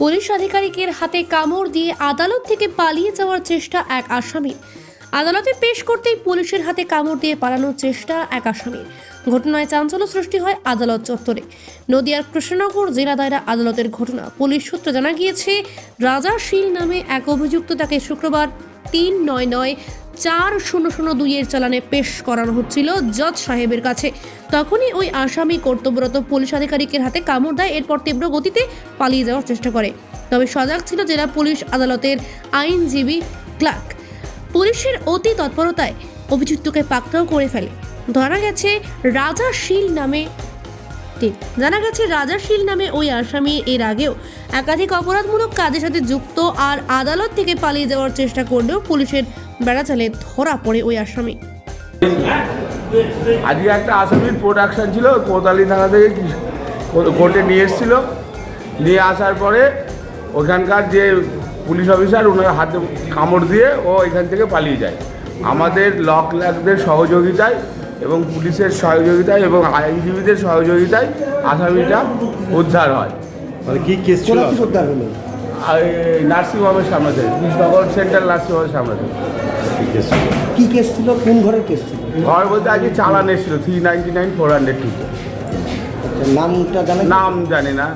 Police আধিকারিকের হাতে কামড় দিয়ে আদালত থেকে পালিয়ে যাওয়ার চেষ্টা এক আসামি। আদালতে পেশ করতেই পুলিশের হাতে কামড় দিয়ে পালানোর চেষ্টা এক আসামির ঘটনায় চাঞ্চল্য সৃষ্টি হয় আদালত চত্বরে। নদিয়ার কৃষ্ণনগর জেলা দায়রা আদালতের ঘটনা। পুলিশ সূত্রে জানা গিয়েছে, রাজা শীল নামে এক অভিযুক্ত তাকে শুক্রবার তিন নয় নয় চার শূন্য শূন্য দুইয়ের চালানে পেশ করানো হচ্ছিল জজ সাহেবের কাছে। তখনই ওই আসামি কর্তব্যরত পুলিশ আধিকারিকের হাতে কামড় দেয়, এরপর তীব্র গতিতে পালিয়ে যাওয়ার চেষ্টা করে। তবে সজাগ ছিল জেলা পুলিশ আদালতের আইনজীবী ক্লার্ক। পুলিশের অতি তৎপরতায় অভিযুক্তকে পাকড়াও করে ফেলে। ধরা গেছে রাজা শীল নামে ঠিক জানা গেছে, রাজা শীল নামে ওই আসামি এর আগেও একাধিক অপরাধমূলক কাজের সাথে যুক্ত আর আদালত থেকে পালিয়ে যাওয়ার চেষ্টা করলেও পুলিশের বেড়াচালে ধরা পড়ে ওই আসামি। আজকে একটা আসামির প্রোডাকশন ছিল কোতালি থানা থেকে কোর্টে নিয়ে এসেছিল। নিয়ে আসার পরে ওখানকার যে পুলিশ অফিসার ওনার হাতে কামড় দিয়ে ও এখান থেকে পালিয়ে যায়। আমাদের লক ল্যাকদের সহযোগিতায় এবং পুলিশের সহযোগিতায় এবং আইনজীবীদের সহযোগিতায় আসামিটা উদ্ধার হয়। মানে কি কেস ছিল? উদ্ধার হলো? নার্সিংহোমের সামনে থেকে কৃষ্ণনগর সেন্ট্রাল নার্সিংহোমের সামনে থেকে। কি কেস ছিল? কেস ছিল? কোন ঘরের কেস ছিল? ঘর বলতে আজকে চালান এসেছিল three ninety nine four hundred two নামটা জানা নাম জানি না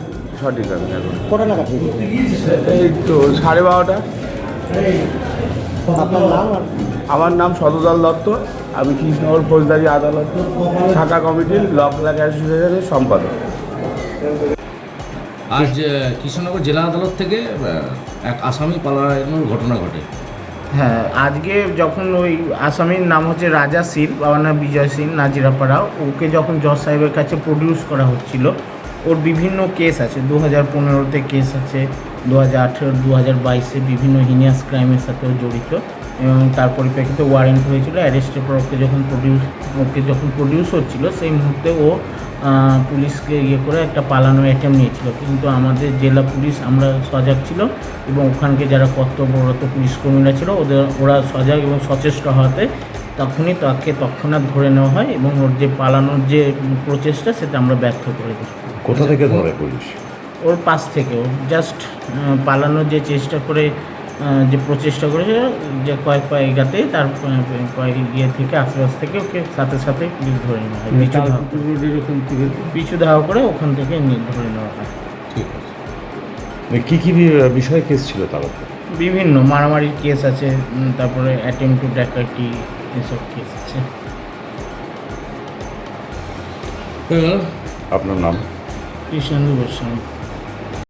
সঠিক আমি এখন কটা নাগাদ এই তো সাড়ে বারোটা। আপনার নাম? আমার নাম শতদল দত্ত। আমি কৃষ্ণনগর ফৌজদারি আদালত শাখা কমিটির লক লাক অ্যাসোসিয়েশনের সম্পাদক। আজ কৃষ্ণনগর জেলা আদালত থেকে এক আসামি পালানোর ঘটনা ঘটে। হ্যাঁ আজকে যখন ওই আসামির নাম হচ্ছে রাজা শীল বাবার নাম বিজয় সিং নাজিরাপাড়া ওকে যখন জজ সাহেবের কাছে প্রডিউস করা হচ্ছিল ওর বিভিন্ন কেস আছে দু হাজার পনেরোতে কেস আছে দু হাজার আঠেরো, দু হাজার বাইশে বিভিন্ন হিনিয়াস ক্রাইমের সাথেও জড়িত এবং তার পরিপ্রেক্ষিতে ওয়ারেন্ট হয়েছিল অ্যারেস্টের পর ওকে যখন প্রডিউস ওকে যখন প্রডিউস হচ্ছিল, সেই মুহূর্তে ও পুলিশকে ইয়ে করে একটা পালানোর অ্যাটেম্প নিয়েছিল। কিন্তু আমাদের জেলা পুলিশ, আমরা সজাগ ছিল এবং ওখানকে যারা কর্তব্যরত পুলিশ কর্মীরা ছিল, ওদের, ওরা সজাগ এবং সচেষ্ট হওয়াতে তখনই তাকে তৎক্ষণাৎ ধরে নেওয়া হয় এবং ওর যে পালানোর যে প্রচেষ্টা, সেটা আমরা ব্যর্থ করে দিই। কোথা থেকে ধরে পুলিশ? ওর পাশ থেকে ও জাস্ট পালানোর যে চেষ্টা করে যে প্রচেষ্টা করেছে যে কয়েক পা এগাতে তার কয়েক ইয়ে থেকে আশেপাশ থেকে ওকে সাথে সাথে ধরে নেওয়া হয়। পিছু ধাওয়া। পিছু ধাওয়া করে ওখান থেকে ধরে নেওয়া হয়। ঠিক আছে। মানে কি কি বি- বিষয়ে কেস ছিল তার বিভিন্ন মারামারির কেস আছে তারপরে অ্যাটেম্প টু ডাকাতি এসব কেস আছে। হয়ে আপনার নাম? কৃষ্ণেন্দু গোস্বামী।